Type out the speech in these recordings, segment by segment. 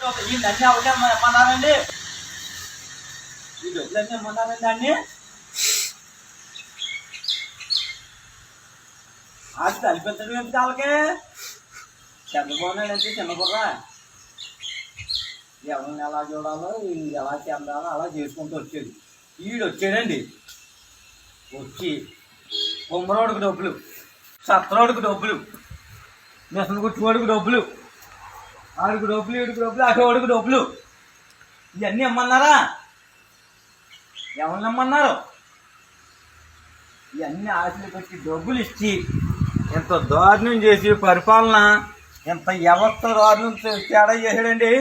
ఈ అన్ని ఒకటే ఇమ్మన్నారండి ఈ డబ్బులన్నీ ఇమ్మన్నారండి అన్ని అది తలిపెత్తడం ఏంటి వాళ్ళకి చంద్రబాబు నాయుడు అంటే చిన్న ఎవరిని ఎలా చూడాలో ఎలా చెందాలో అలా చేసుకుంటూ వచ్చేది ఈడు వచ్చాడండి వచ్చి కుమ్మరోడికి డబ్బులు సత్రోడికి డబ్బులు మిషన్ కుట్టుకోడికి డబ్బులు. ఆడుకు డబ్బులు ఇడుకు డబ్బులు అటోడికి డబ్బులు ఇవన్నీ ఇమ్మన్నారా ఎవరిని ఇమ్మన్నారు ఇవన్నీ ఆశలు పెట్టి డబ్బులు ఇచ్చి ఎంత దారుణం చేసి పరిపాలన ఎంత వ్యవస్థ దారుణం తేడా చేశాడండి.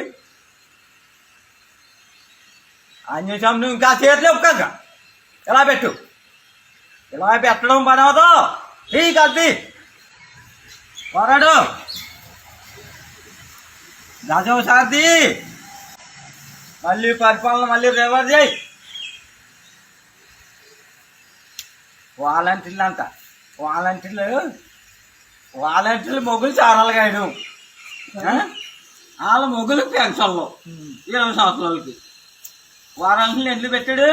ఆంజనేయం నువ్వు ఇంకా చేతులు ఒప్పుకోక. ఇలా పెట్టు. ఇలా పెట్టడం పని అవదు ఈ కద్ది పోరాడు గజం సారథి మళ్ళీ పరిపాలన మళ్ళీ రివర్స్ చేయి. వాలంటీర్లు అంట వాలంటీర్లు వాలంటీర్లు మొగ్గులు చారాలు కాయడు వాళ్ళ మొగ్గులు పెన్షన్లు ఇరవై సంవత్సరాలకి. వాలంటీర్లు ఎందుకు పెట్టాడు?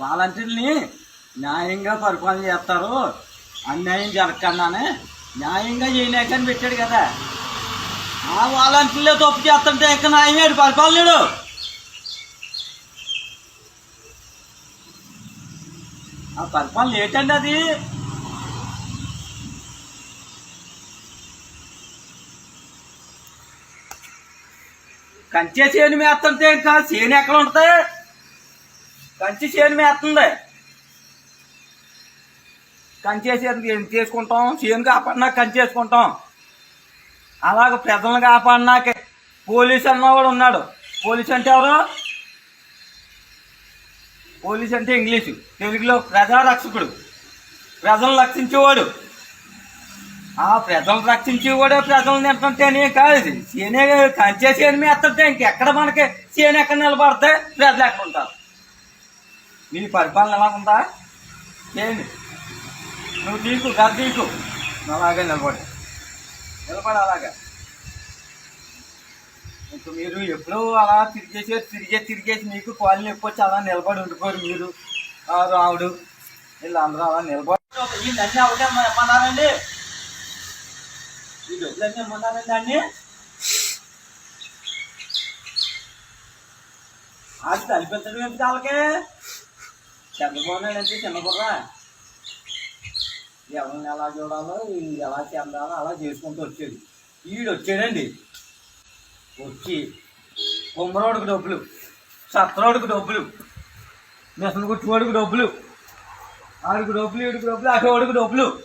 వాలంటీర్ని న్యాయంగా పరిపాలన చేస్తారు. అన్యాయం జరగకుండానే న్యాయంగా చేయలేకని పెట్టాడు కదా. వాళ్ళని పిల్లలు తప్పు చేస్తుంటే ఇంకా న్యాయమేడు పరిపాలనడు ఆ పరిపాలన ఏంటండి అది? కంచె చేను మేస్తుంటే ఇంకా చేను ఎక్కడ ఉంటుంది? కంచి చేను మేస్తుంది కంచేసేది ఏం చేసుకుంటాం? చేను కాపాడినా కంచేసుకుంటాం అలాగ ప్రజలను కాపాడినాక పోలీస్ అన్నవాడు ఉన్నాడు. పోలీస్ అంటే ఎవరు? పోలీస్ అంటే ఇంగ్లీషు. తెలుగులో ప్రజారక్షకుడు ప్రజలను రక్షించేవాడు. ఆ ప్రజలను రక్షించేవాడే ప్రజలను తింటుంటేనే కాదు. ఇది. చేనే కంచే చేను మేస్తుంటే ఇంకెక్కడ మనకి సేను ఎక్కడ నిలబడితే ప్రజలు ఎక్కడ ఉంటారు నీ పరిపాలన ఎలా ఉందా? చేయండి నువ్వు తీకు గద అలాగే నిలబడి. నిలబడి అలాగా ఇంకా మీరు ఎప్పుడూ అలా తిరిగేసి తిరిగే తిరిగేసి మీకు కాలనీ ఎక్కువ అలా నిలబడి ఉండిపోరు మీరు. రావుడు వీళ్ళందరూ అలా నిలబడి ఈ అన్నీ ఒకటే ఇమ్మన్నారండి ఈ డబ్బులన్నీ ఇమ్మన్నారండి అన్ని అది కలిపెత్తడం ఎందుకు వాళ్ళకే? చంద్రబాబు నాయుడు అంటే చిన్న ఎవరిని ఎలా చూడాలో ఎలా చెందాలో అలా చేసుకుంటూ వచ్చేది. ఈడు వచ్చాడండి. వచ్చి కుమ్మరోడికి డబ్బులు సత్రోడికి డబ్బులు మిషన్ కుట్టుకోడికి డబ్బులు ఆడికి డబ్బులు ఈడికి డబ్బులు అటోడికి డబ్బులు.